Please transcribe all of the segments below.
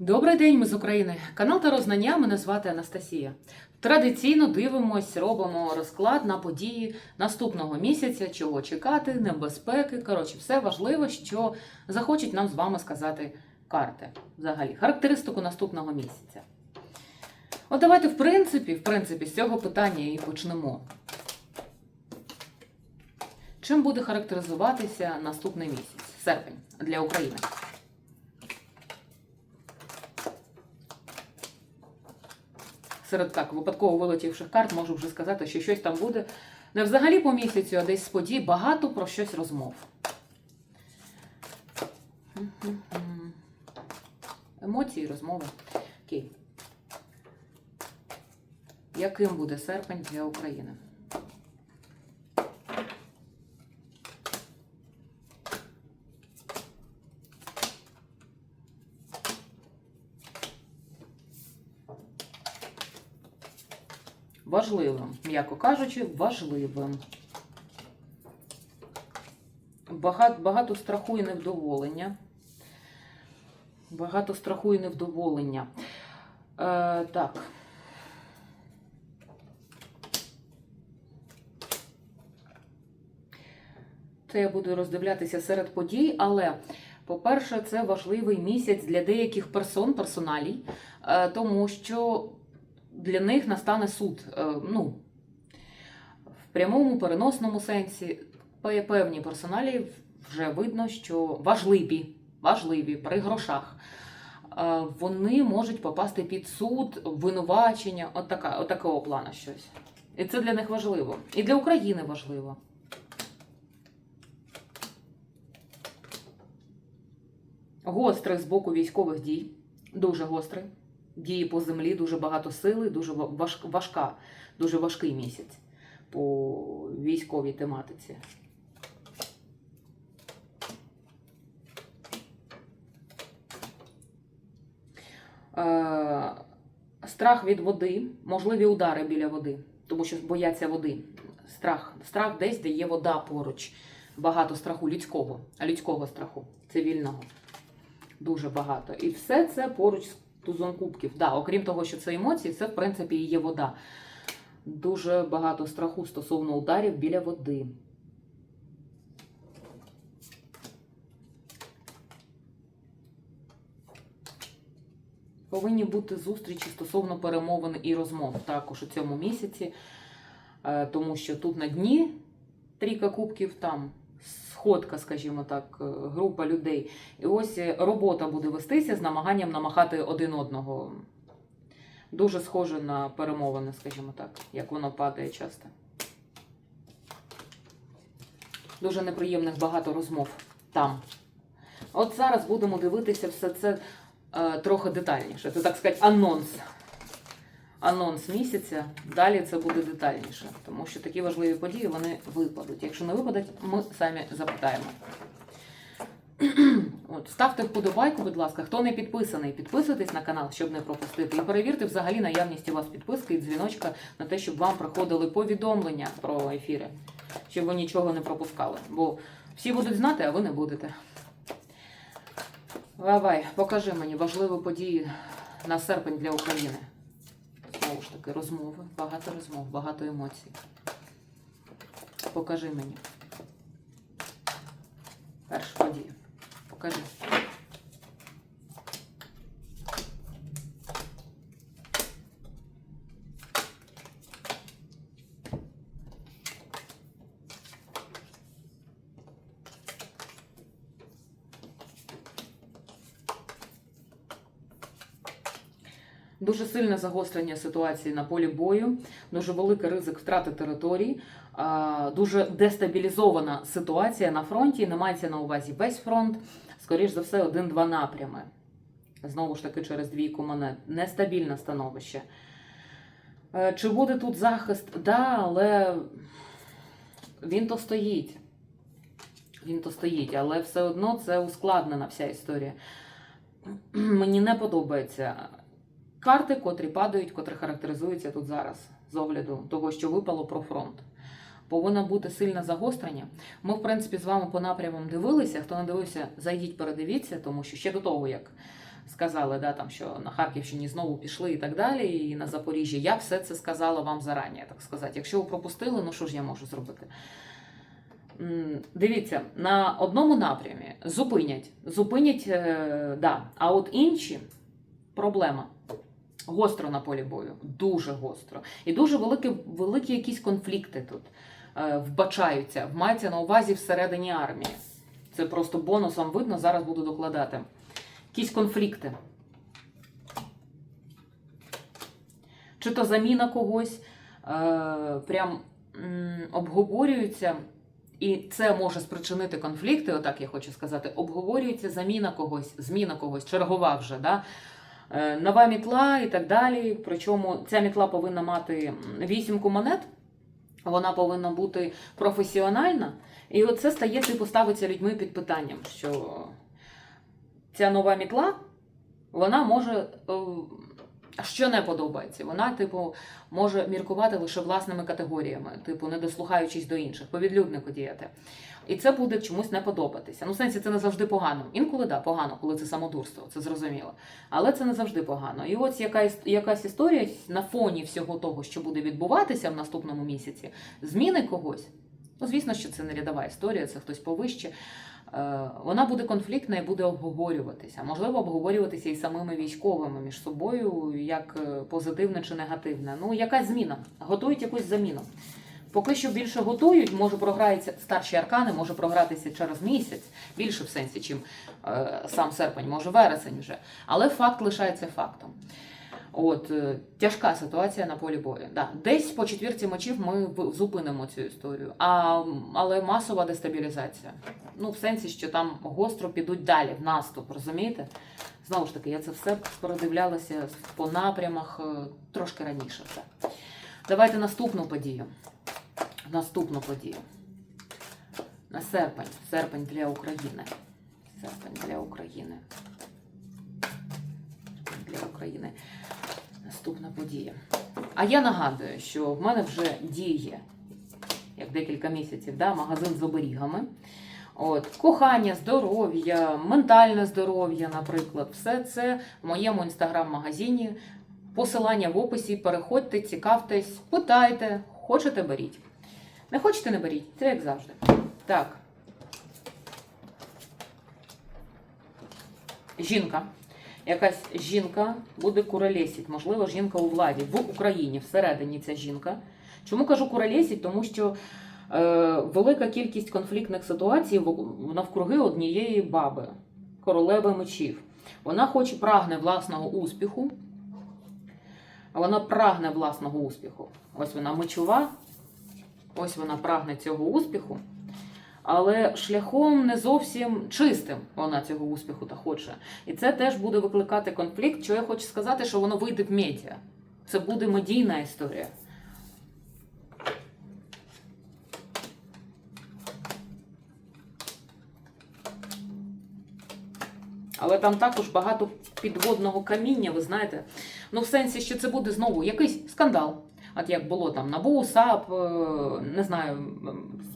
Добрий день, ми з України. Канал та Рознання. Мене звати Анастасія. Традиційно дивимось, робимо розклад на події наступного місяця, чого чекати, небезпеки. Коротше, все важливе, що захочуть нам з вами сказати карти. Взагалі, характеристику наступного місяця. От давайте, в принципі, в принципі, з цього питання і почнемо. Чим буде характеризуватися наступний місяць, серпень для України? Серед так випадково вилетівших карт можу вже сказати, що щось там буде не взагалі по місяцю, а десь з подій багато про щось розмов. Емоції, розмови. Окей. Яким буде серпень для України? Важливим, м'яко кажучи, важливим. Багато, багато страху і невдоволення. Багато страху і невдоволення. Е, так. Це я буду роздивлятися серед подій, але, по-перше, це важливий місяць для деяких персон, персоналій, е, тому що для них настане суд. Е, Ну, в прямому, переносному сенсі певні персоналі вже видно, що важливі, важливі при грошах. Е, Вони можуть попасти під суд, обвинувачення, от, така, от такого плану щось. І це для них важливо. І для України важливо. Гострий з боку військових дій, дуже гострий. Дії по землі, дуже багато сили, дуже важка, дуже важкий місяць по військовій тематиці. Е, Страх від води, можливі удари біля води, тому що бояться води. Страх, страх десь, де є вода поруч. Багато страху людського, людського страху, цивільного. Дуже багато. І все це поруч з тузом кубків. Да, окрім того, що це емоції, це в принципі і є вода. Дуже багато страху стосовно ударів біля води. Повинні бути зустрічі стосовно перемовин і розмов також у цьому місяці, Е, тому що тут на дні трійка кубків, там сходка, скажімо так, е, група людей. І ось е, робота буде вестися з намаганням намахати один одного. Дуже схоже на перемовини, скажімо так, як воно падає часто. Дуже неприємних багато розмов там. От зараз будемо дивитися все це е, трохи детальніше. Це так сказати, анонс. Анонс місяця. Далі це буде детальніше, тому що такі важливі події вони випадуть. Якщо не випадуть, ми самі запитаємо. От, ставте вподобайку, будь ласка. Хто не підписаний, підписуйтесь на канал, щоб не пропустити. І перевірте взагалі наявність у вас підписки і дзвіночка на те, щоб вам приходили повідомлення про ефіри, щоб ви нічого не пропускали. Бо всі будуть знати, а ви не будете. Давай, покажи мені важливі події на серпень для України. Знову ж таки, розмови, багато розмов, багато емоцій. Покажи мені. Першу подію. Покажи. Дуже сильне загострення ситуації на полі бою, дуже великий ризик втрати територій, дуже дестабілізована ситуація на фронті. Не мається на увазі весь фронт, скоріш за все, один-два напрями. Знову ж таки, через двійку монет. Нестабільне становище. Е, Чи буде тут захист? Да, але він то стоїть. Він то стоїть, але все одно це ускладнена вся історія. Мені не подобається карти, котрі падають, котрі характеризуються тут зараз з огляду того, що випало про фронт. Повинно бути сильне загострення. Ми, в принципі, з вами по напрямам дивилися. Хто не дивився, зайдіть, передивіться, тому що ще до того, як сказали, да, там, що на Харківщині знову пішли і так далі, і на Запоріжжі. Я все це сказала вам зарані, так сказати. Якщо ви пропустили, ну що ж я можу зробити? Дивіться, на одному напрямі зупинять, зупинять, е, да, а от інші проблема. Гостро на полі бою, дуже гостро. І дуже великі, великі якісь конфлікти тут е, вбачаються, мається на увазі всередині армії. Це просто бонусом видно, зараз буду докладати. Якісь конфлікти. Чи то заміна когось, е, прям обговорюються, і це може спричинити конфлікти, отак я хочу сказати, обговорюється заміна когось, зміна когось, чергова вже. Да? Е, Нова мітла і так далі. Причому ця мітла повинна мати вісімку монет, вона повинна бути професіональна. І оце стає, типу, ставиться людьми під питанням, що ця нова мітла, вона може. Що не подобається, вона, типу, може міркувати лише власними категоріями, типу, не дослухаючись до інших, по відлюднику діяти. І це буде чомусь не подобатися. Ну, в сенсі, це не завжди погано. Інколи да, погано, коли це самодурство, це зрозуміло. Але це не завжди погано. І ось якась, якась історія на фоні всього того, що буде відбуватися в наступному місяці, зміни когось. Ну, звісно, що це не рядова історія, це хтось повище. Е, Вона буде конфліктна і буде обговорюватися. Можливо, обговорюватися і самими військовими між собою, як е, позитивне чи негативне. Ну, якась зміна. Готують якусь заміну. Поки що більше готують, може програється старші аркани, може програтися через місяць, більше в сенсі, чим е, сам серпень, може вересень вже. Але факт лишається фактом. От е, тяжка ситуація на полі бою. Да. Десь по четвірці мочів ми зупинимо цю історію. А, але масова дестабілізація. Ну, в сенсі, що там гостро підуть далі в наступ, розумієте? Знову ж таки, я це все передивлялася по напрямах е, трошки раніше. Вже. Давайте наступну подію. Наступну подію. На серпень. Серпень для України. Серпень для України. Для України. Наступна подія. А я нагадую, що в мене вже діє, як декілька місяців, да, магазин з оберігами. От, кохання, здоров'я, ментальне здоров'я, наприклад, все це в моєму інстаграм-магазині. Посилання в описі. Переходьте, цікавтесь, питайте, хочете беріть. Не хочете, не беріть. Це як завжди. Так. Жінка. Якась жінка буде куролесіть, можливо, жінка у владі в Україні, всередині ця жінка. Чому кажу куролесіть? Тому що е, велика кількість конфліктних ситуацій навкруги однієї баби, королеви мечів. Вона хоч прагне власного успіху, вона прагне власного успіху. Ось вона мечова, ось вона прагне цього успіху, але шляхом не зовсім чистим вона цього успіху та хоче. І це теж буде викликати конфлікт. Що я хочу сказати, що воно вийде в медіа. Це буде медійна історія. Але там також багато підводного каміння, ви знаєте. Ну, в сенсі, що це буде знову якийсь скандал. От як було там НАБУ, САП, е, не знаю,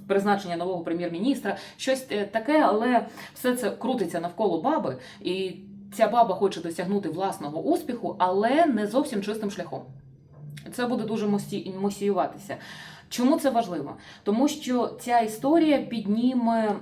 призначення нового прем'єр-міністра, щось е, таке, але все це крутиться навколо баби, і ця баба хоче досягнути власного успіху, але не зовсім чистим шляхом. Це буде дуже мусіюватися. Чому це важливо? Тому що ця історія підніме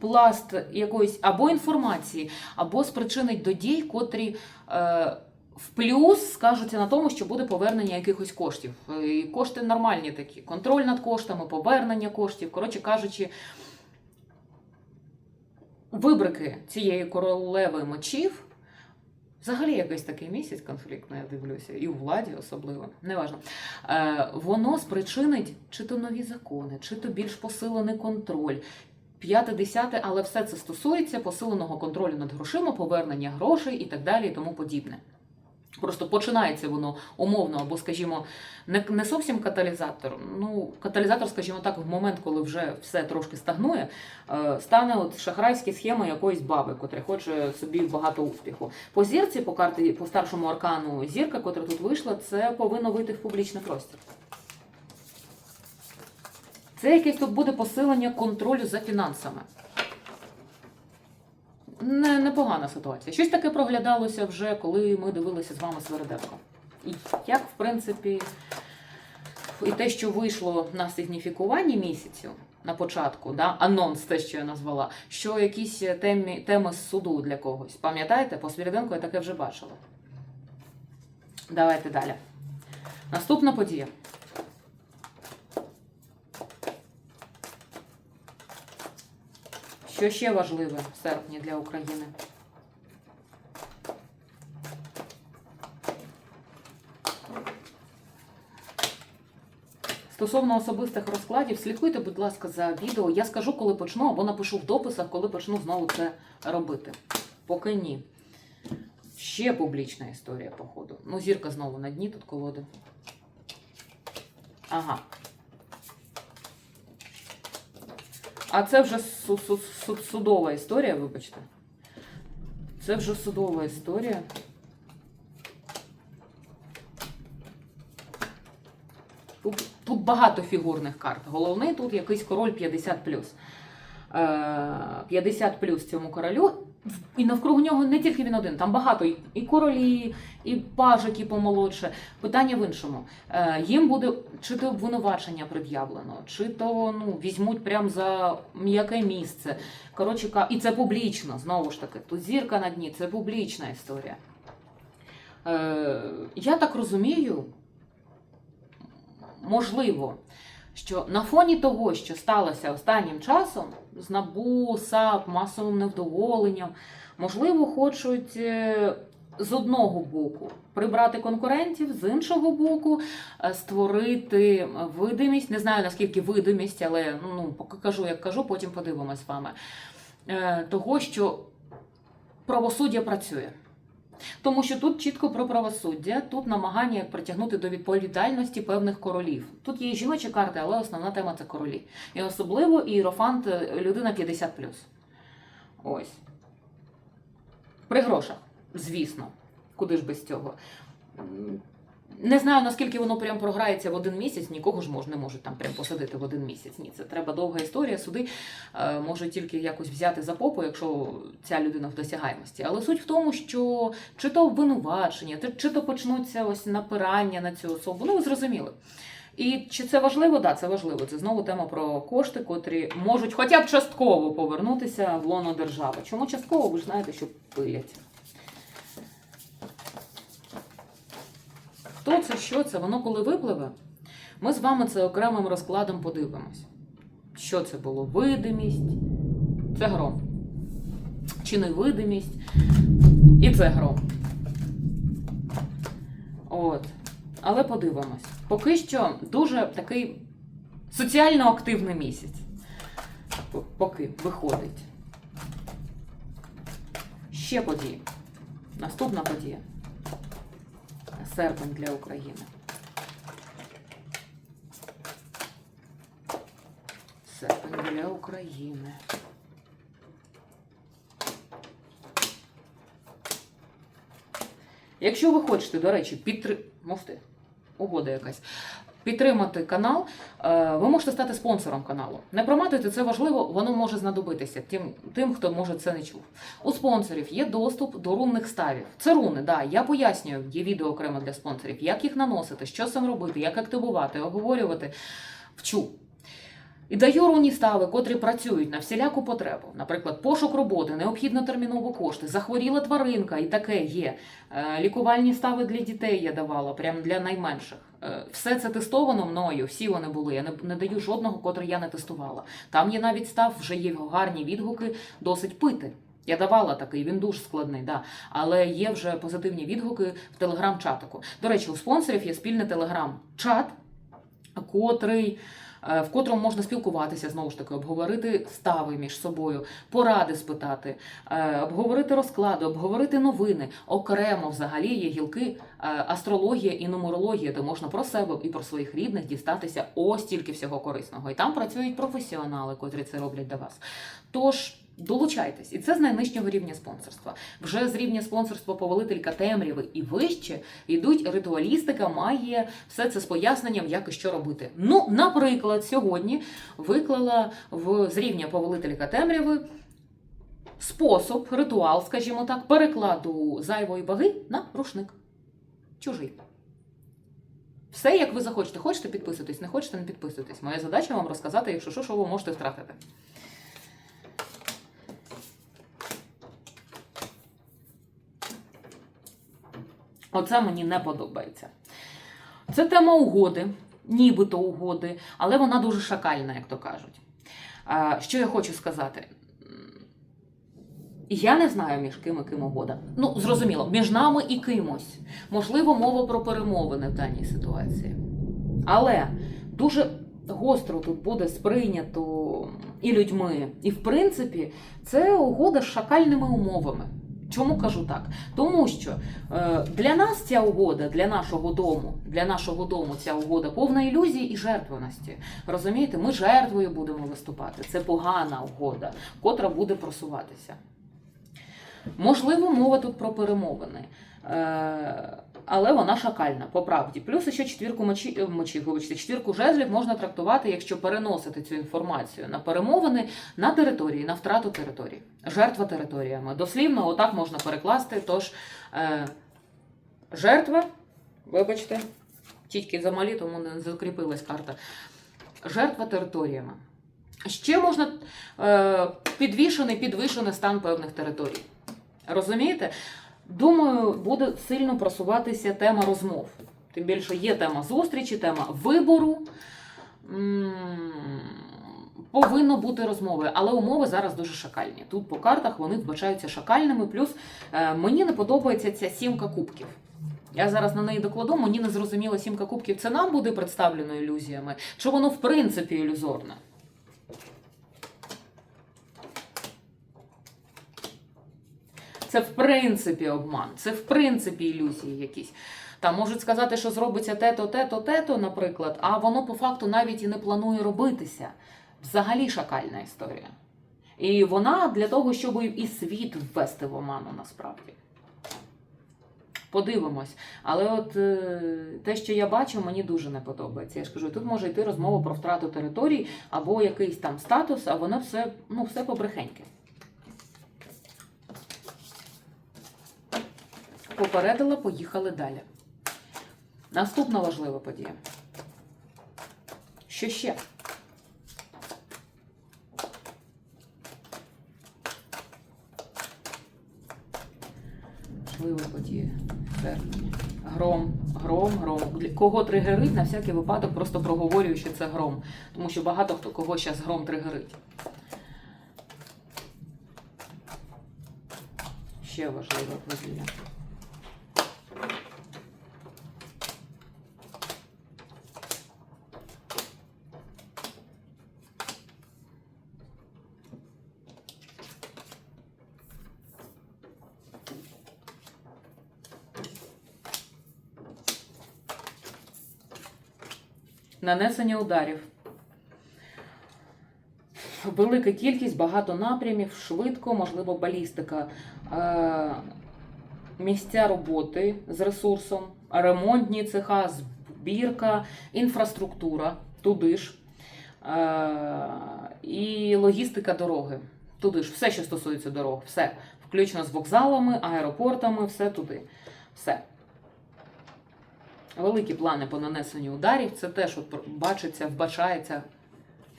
пласт якоїсь або інформації, або спричинить до дій, котрі е, в плюс скажуться на тому, що буде повернення якихось коштів. Е, І кошти нормальні такі: контроль над коштами, повернення коштів. Коротше кажучи, вибрики цієї королеви мечів. Взагалі якийсь такий місяць конфліктний, я дивлюся, і у владі особливо, неважно. Е, воно спричинить чи то нові закони, чи то більш посилений контроль. П'яте, десяте, але все це стосується посиленого контролю над грошима, повернення грошей і так далі, і тому подібне. Просто починається воно умовно, або, скажімо, не, не зовсім каталізатор. Ну, каталізатор, скажімо так, в момент, коли вже все трошки стагнує, е, стане от шахрайські схеми якоїсь баби, котра хоче собі багато успіху. По зірці, по карті, по старшому аркану зірка, котра тут вийшла, це повинно вийти в публічний простір. Це якесь тут буде посилення контролю за фінансами. Не, непогана ситуація. Щось таке проглядалося вже, коли ми дивилися з вами Свереденко. І як, в принципі, і те, що вийшло на сигніфікуванні місяцю на початку, да, анонс, те, що я назвала, що якісь темі, теми з суду для когось. Пам'ятаєте, по Свіриденко я таке вже бачила. Давайте далі. Наступна подія. Що ще важливе в серпні для України? Стосовно особистих розкладів, слідкуйте, будь ласка, за відео. Я скажу, коли почну, або напишу в дописах, коли почну знову це робити. Поки ні. Ще публічна історія, походу. Ну, зірка знову на дні тут колоди. Ага. А це вже су- су- су- судова історія, вибачте. Це вже судова історія. Тут, тут багато фігурних карт. Головний тут якийсь король 50 Е, 50 плюс цьому королю. І навкруг нього не тільки він один, там багато і- королі, і пажики помолодше. Питання в іншому. Е, їм буде чи то обвинувачення пред'явлено, чи то ну, візьмуть прямо за м'яке місце. Коротше, і це публічно, знову ж таки. Тут зірка на дні, це публічна історія. Е, я так розумію, можливо, що на фоні того, що сталося останнім часом з НАБУ, САП, масовим невдоволенням, можливо, хочуть е, з одного боку прибрати конкурентів, з іншого боку, е, створити видимість. Не знаю наскільки видимість, але ну, поки кажу, як кажу, потім подивимось з вами. е, Того, що правосуддя працює. Тому що тут чітко про правосуддя, тут намагання притягнути до відповідальності певних королів. Тут є жіночі карти, але основна тема це королі. І особливо іерофант е, людина 50. Ось. При грошах, звісно. Куди ж без цього? Не знаю, наскільки воно прям програється в один місяць, нікого ж мож, не можуть там прям посадити в один місяць. Ні, це треба довга історія. Суди е, можуть тільки якось взяти за попу, якщо ця людина в досягаємості. Але суть в тому, що чи то обвинувачення, чи- то почнуться ось напирання на цю особу. Ну, ви зрозуміли. І чи це важливо? Так, це важливо. Це знову тема про кошти, котрі можуть хоча б частково повернутися в лоно держави. Чому частково? Ви ж знаєте, що пилять. Хто це, що це? Воно коли випливе, ми з вами це окремим розкладом подивимось. Що це було? Видимість, це гром. Чи невидимість, і це гром. От. Але подивимось. Поки що дуже такий соціально активний місяць. Поки виходить. Ще події. Наступна подія. Серпень для України. Серпень для України. Якщо ви хочете, до речі, підтри... Мовте, угода якась. Підтримати канал, е, ви можете стати спонсором каналу. Не проматуйте, це важливо, воно може знадобитися тим, тим, хто може це не чув. У спонсорів є доступ до рунних ставів. Це руни, да. Я пояснюю, є відео окремо для спонсорів, як їх наносити, що цим робити, як активувати, оговорювати. Вчу. І даю рунні стави, котрі працюють на всіляку потребу. Наприклад, пошук роботи, необхідно терміново кошти, захворіла тваринка, і таке є. Е, Лікувальні стави для дітей я давала, прям для найменших. Е, Все це тестовано мною, всі вони були. Я не, не даю жодного, котрий я не тестувала. Там є навіть став, вже є гарні відгуки, досить пити. Я давала такий, він дуже складний, да. але є вже позитивні відгуки в телеграм-чатику. До речі, у спонсорів є спільний телеграм-чат, котрий в котрому можна спілкуватися знову ж таки, обговорити стави між собою, поради спитати, е, обговорити розклади, обговорити новини. Окремо взагалі є гілки е, астрологія і нумерологія, де можна про себе і про своїх рідних дістатися ось тільки всього корисного. І там працюють професіонали, котрі це роблять для вас. Тож. Долучайтесь, і це з найнижчого рівня спонсорства. Вже з рівня спонсорства повелителька темряви і вище йдуть ритуалістика, магія, все це з поясненням, як і що робити. Ну, наприклад, сьогодні виклала в з рівня повелителька темряви спосіб, ритуал, скажімо так, перекладу зайвої ваги на рушник. Чужий. Все, як ви захочете. Хочете підписуйтесь, не хочете, не підписуйтесь. Моя задача вам розказати, якщо що, що ви можете втратити. Оце мені не подобається. Це тема угоди, нібито угоди, але вона дуже шакальна, як то кажуть. Що я хочу сказати? Я не знаю, між ким і ким угода. Ну, зрозуміло, між нами і кимось. Можливо, мова про перемовини в даній ситуації. Але дуже гостро тут буде сприйнято і людьми. І, в принципі, це угода з шакальними умовами. Чому кажу так? Тому що е, для нас ця угода, для нашого дому, для нашого дому ця угода повна ілюзії і жертвеності. Розумієте, ми жертвою будемо виступати. Це погана угода, котра буде просуватися. Можливо, мова тут про перемовини. Але вона шакальна, по правді. Плюс ще четвірку мечі, е, мечів, вибачте, четвірку жезлів можна трактувати, якщо переносити цю інформацію на перемовини на території, на втрату території, жертва територіями. Дослівно, отак можна перекласти. Тож е, жертва, вибачте, тільки замалі, тому не закріпилась карта. Жертва територіями. Ще можна е, підвішений, підвищений стан певних територій. Розумієте? Думаю, буде сильно просуватися тема розмов. Тим більше є тема зустрічі, тема вибору. Повинно бути розмови, але умови зараз дуже шакальні. Тут по картах вони вбачаються шакальними. Плюс е, мені не подобається ця сімка кубків. Я зараз на неї докладу, мені не зрозуміло, сімка кубків це нам буде представлено ілюзіями, чи воно в принципі ілюзорне. Це в принципі обман, це в принципі ілюзії якісь. Там можуть сказати, що зробиться те-то, те-то, те-то, наприклад, а воно по факту навіть і не планує робитися. Взагалі шакальна історія. І вона для того, щоб і світ ввести в оману насправді. Подивимось. Але от е, те, що я бачу, мені дуже не подобається. Я ж кажу, тут може йти розмова про втрату територій або якийсь там статус, а воно все, ну, все побрехеньке. Попередила, поїхали далі. Наступна важлива подія. Що ще? Важлива подія. Гром, гром, гром. Кого тригерить, на всякий випадок просто проговорюю, що це гром. Тому що багато хто кого зараз гром тригерить. Ще важлива подія. Нанесення ударів. Велика кількість, багато напрямів, швидко, можливо, балістика. Е, місця роботи з ресурсом, ремонтні цеха, збірка, інфраструктура, туди ж. Е, і логістика дороги. Туди ж, все, що стосується дорог, все. Включно з вокзалами, аеропортами, все туди. Все. Великі плани по нанесенню ударів. Це теж от бачиться, вбачається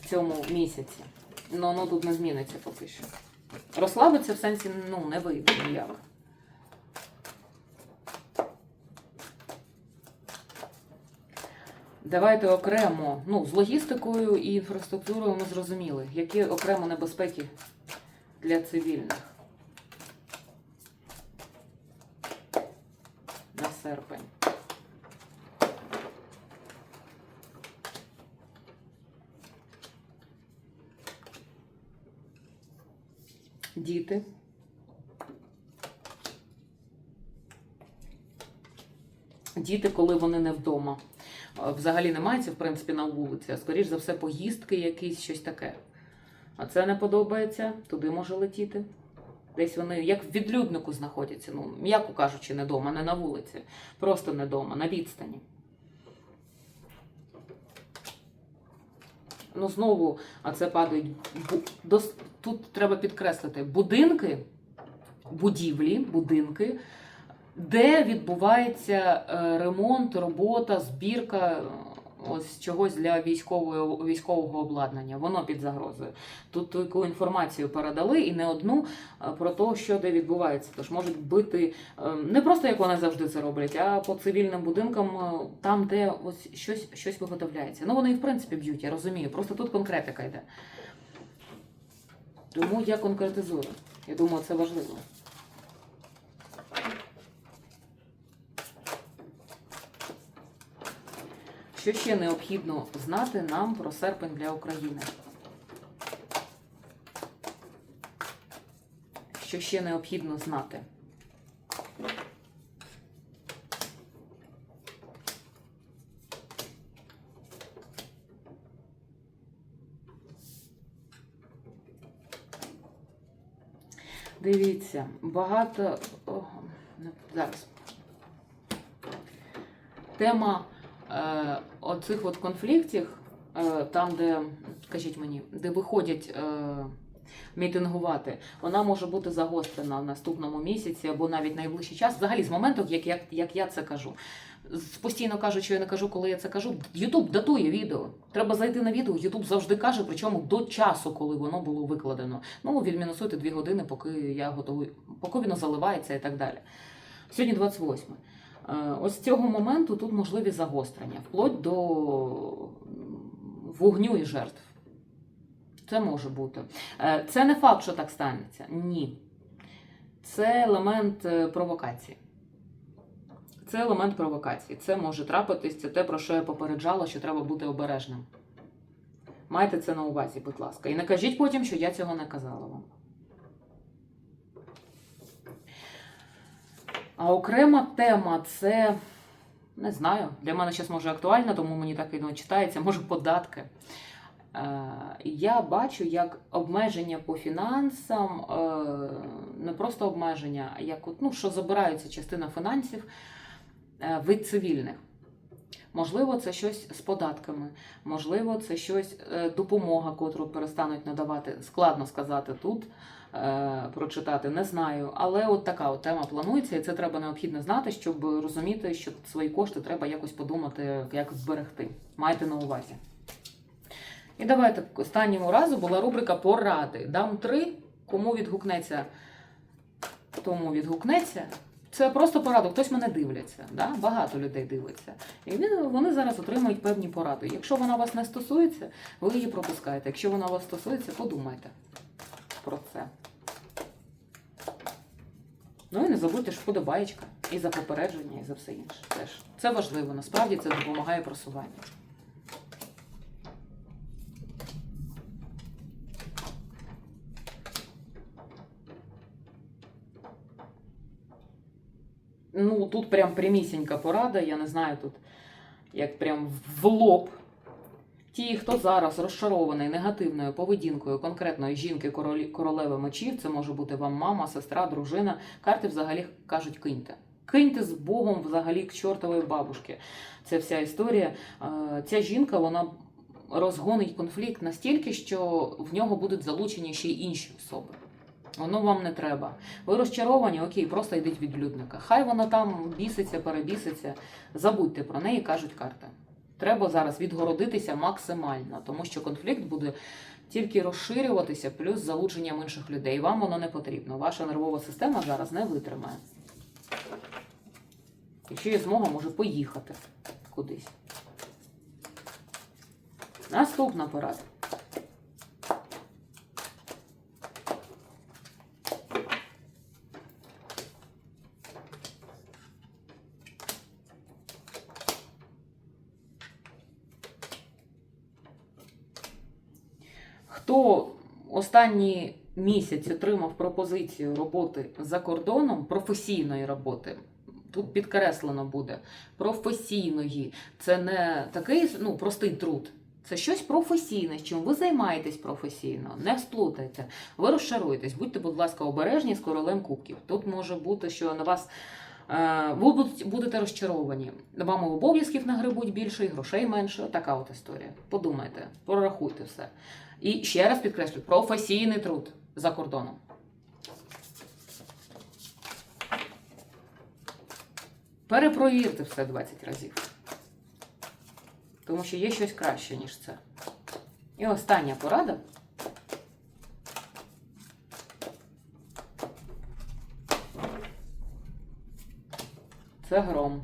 в цьому місяці. Ну, воно тут не зміниться поки що. Розслабитися в сенсі ну, не вийде ніяк. Давайте окремо, ну, з логістикою і інфраструктурою ми зрозуміли, які окремо небезпеки для цивільних на серпень. Діти. Діти, коли вони не вдома. Взагалі не мається, в принципі, на вулиці, а скоріш за все, поїздки якісь, щось таке. А це не подобається, туди може летіти. Десь вони як в відлюднику знаходяться, ну, м'яко кажучи, не вдома, не на вулиці, просто не вдома, на відстані. Ну знову, а це падають тут треба підкреслити будинки, будівлі, будинки, де відбувається е, ремонт, робота, збірка ось чогось для військового, військового обладнання. Воно під загрозою. Тут таку інформацію передали і не одну е, про те, що де відбувається. Тож можуть бити е, не просто як вони завжди це роблять, а по цивільним будинкам, е, там, де ось щось, щось виготовляється. Ну вони і в принципі б'ють, я розумію. Просто тут конкретика йде. Тому я конкретизую. Я думаю, це важливо. Що ще необхідно знати нам про серпень для України? Що ще необхідно знати? Дивіться, багато. О, не- зараз. Тема е, оцих от конфліктів, е, там, де, скажіть мені, де виходять е, мітингувати, вона може бути загострена в наступному місяці або навіть найближчий час. Взагалі, з моменту, як, як, як я це кажу. Постійно кажуть, що я не кажу, коли я це кажу. Ютуб датує відео. Треба зайти на відео. Ютуб завжди каже, причому до часу, коли воно було викладено. Ну, відмінусуйте дві години, поки я готовий, поки воно заливається і так далі. Сьогодні 28. Е, Ось з цього моменту тут можливі загострення, вплоть до вогню і жертв. Це може бути. Е, Це не факт, що так станеться. Ні. Це елемент е, провокації. Це елемент провокації. Це може трапитись, це те, про що я попереджала, що треба бути обережним. Майте це на увазі, будь ласка. І не кажіть потім, що я цього не казала вам. А окрема тема це не знаю. Для мене зараз може актуальна, тому мені так і читається, може податки. Е, Я бачу, як обмеження по фінансам, е, не просто обмеження, а як ну, що забирається частина фінансів е, від цивільних. Можливо, це щось з податками, можливо, це щось допомога, котру перестануть надавати. Складно сказати тут, прочитати, не знаю. Але от така от тема планується, і це треба необхідно знати, щоб розуміти, що свої кошти треба якось подумати, як зберегти. Майте на увазі. І давайте останньому разу була рубрика Поради. Дам три, кому відгукнеться, тому відгукнеться. Це просто пораду. Хтось мене дивляться, да? багато людей дивиться. І вони зараз отримують певні поради. Якщо вона вас не стосується, ви її пропускаєте. Якщо вона вас стосується, подумайте про це. Ну і не забудьте ж вподобаєчка і за попередження, і за все інше. Теж. Це важливо. Насправді це допомагає просуванню. Ну, тут прям прямісінька порада, я не знаю тут, як прям в лоб. Ті, хто зараз розчарований негативною поведінкою конкретної жінки королеви мечів, це може бути вам мама, сестра, дружина. Карти взагалі кажуть киньте. Киньте з Богом взагалі к чортової бабушки. Це вся історія. Е, Ця жінка вона розгонить конфлікт настільки, що в нього будуть залучені ще й інші особи. Воно вам не треба. Ви розчаровані, окей, просто йдіть від людника. Хай вона там біситься, перебіситься. Забудьте про неї, кажуть карти. Треба зараз відгородитися максимально, тому що конфлікт буде тільки розширюватися, плюс залученням інших людей. Вам воно не потрібно. Ваша нервова система зараз не витримає. Якщо є змога, може поїхати кудись. Наступна порада. Хто останні місяць отримав пропозицію роботи за кордоном, професійної роботи, тут підкреслено буде професійної. Це не такий ну, простий труд. Це щось професійне, з чим ви займаєтесь професійно, не сплутайте. Ви розчаруєтесь, будьте, будь ласка, обережні з королем кубків. Тут може бути, що на вас Е, Ви будете- розчаровані. Вам обов'язків нагребуть більше, і грошей менше. Така от історія. Подумайте, прорахуйте все. І ще раз підкреслю: професійний труд за кордоном. Перепровірте все 20 разів. Тому що є щось краще, ніж це. І остання порада. Це гром.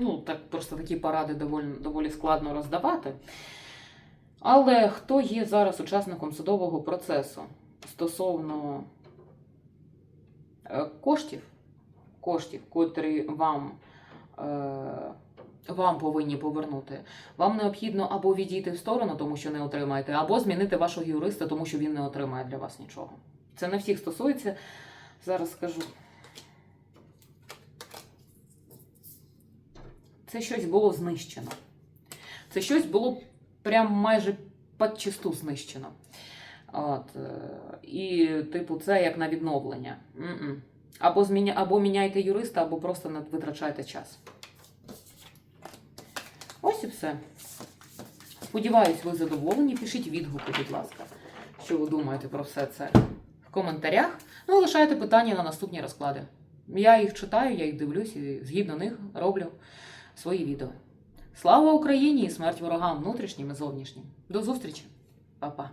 Ну, так просто такі поради доволі, доволі складно роздавати. Але хто є зараз учасником судового процесу стосовно е, коштів, коштів, котрі вам, е, вам повинні повернути, вам необхідно або відійти в сторону, тому що не отримаєте, або змінити вашого юриста, тому що він не отримає для вас нічого. Це не всіх стосується. Зараз скажу. Це щось було знищено. Це щось було прям майже подчисту знищено. От, е, і, типу, це як на відновлення. Або, зміня... або міняйте юриста, або просто витрачайте час. Ось і все. Сподіваюсь, ви задоволені. Пишіть відгуки, будь ласка, що ви думаєте про все це в коментарях. Ну, лишайте питання на наступні розклади. Я їх читаю, я їх дивлюсь і згідно них роблю свої відео. Слава Україні і смерть ворогам внутрішнім і зовнішнім. До зустрічі, Па-па.